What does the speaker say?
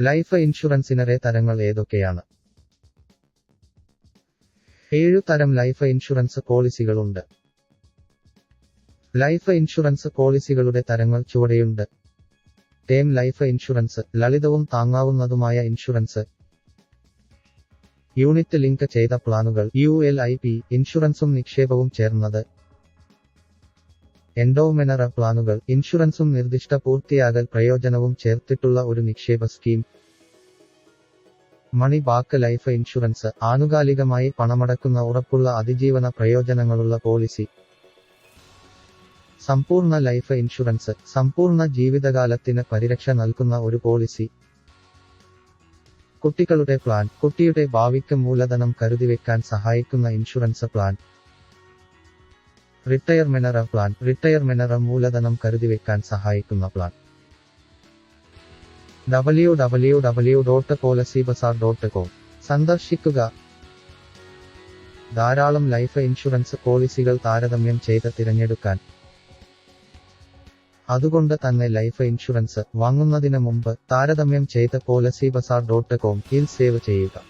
Life ഇൻഷുറൻസിനറെ തരങ്ങൾ ഏതൊക്കെയാണ്? ഏഴു തരം ലൈഫ് ഇൻഷുറൻസ് പോളിസികളുണ്ട്. ലൈഫ് ഇൻഷുറൻസ് പോളിസികളുടെ തരങ്ങൾ ചുവടെയുണ്ട്. ടേം ലൈഫ് ഇൻഷുറൻസ് ലളിതവും താങ്ങാവുന്നതുമായ ഇൻഷുറൻസ്. യൂണിറ്റ് ലിങ്ക് ചെയ്ത പ്ലാനുകൾ യു എൽ ഐ പി ഇൻഷുറൻസും നിക്ഷേപവും ചേർന്നത്. എൻഡോമെനറ പ്ലാനുകൾ ഇൻഷുറൻസും നിർദ്ദിഷ്ട പൂർത്തിയാകൽ പ്രയോജനവും ചേർത്തിട്ടുള്ള ഒരു നിക്ഷേപ scheme. Money back life insurance ആനുകാലികമായി പണമടക്കുന്ന ഉറപ്പുള്ള അതിജീവന പ്രയോജനങ്ങളുള്ള പോളിസി. സമ്പൂർണ ലൈഫ് ഇൻഷുറൻസ് സമ്പൂർണ ജീവിതകാലത്തിന് പരിരക്ഷ നൽകുന്ന ഒരു പോളിസി. കുട്ടികളുടെ പ്ലാൻ കുട്ടിയുടെ ഭാവിക്ക് മൂലധനം കരുതിവെക്കാൻ സഹായിക്കുന്ന insurance plan. Retirement plan retirement മൂലധനം കരുതിവെക്കാൻ സഹായിക്കുന്ന plan. W W W dot policy bazaar dot com സന്ദർശിക്കുക. ധാരാളം ലൈഫ് ഇൻഷുറൻസ് പോളിസികൾ താരതമ്യം ചെയ്ത് തിരഞ്ഞെടുക്കാൻ. അതുകൊണ്ട് തന്നെ ലൈഫ് ഇൻഷുറൻസ് വാങ്ങുന്നതിന് മുമ്പ് താരതമ്യം ചെയ്ത് പോളിസി ബസാർ ഡോട്ട് കോം ഇൽ സേവ് ചെയ്യുക.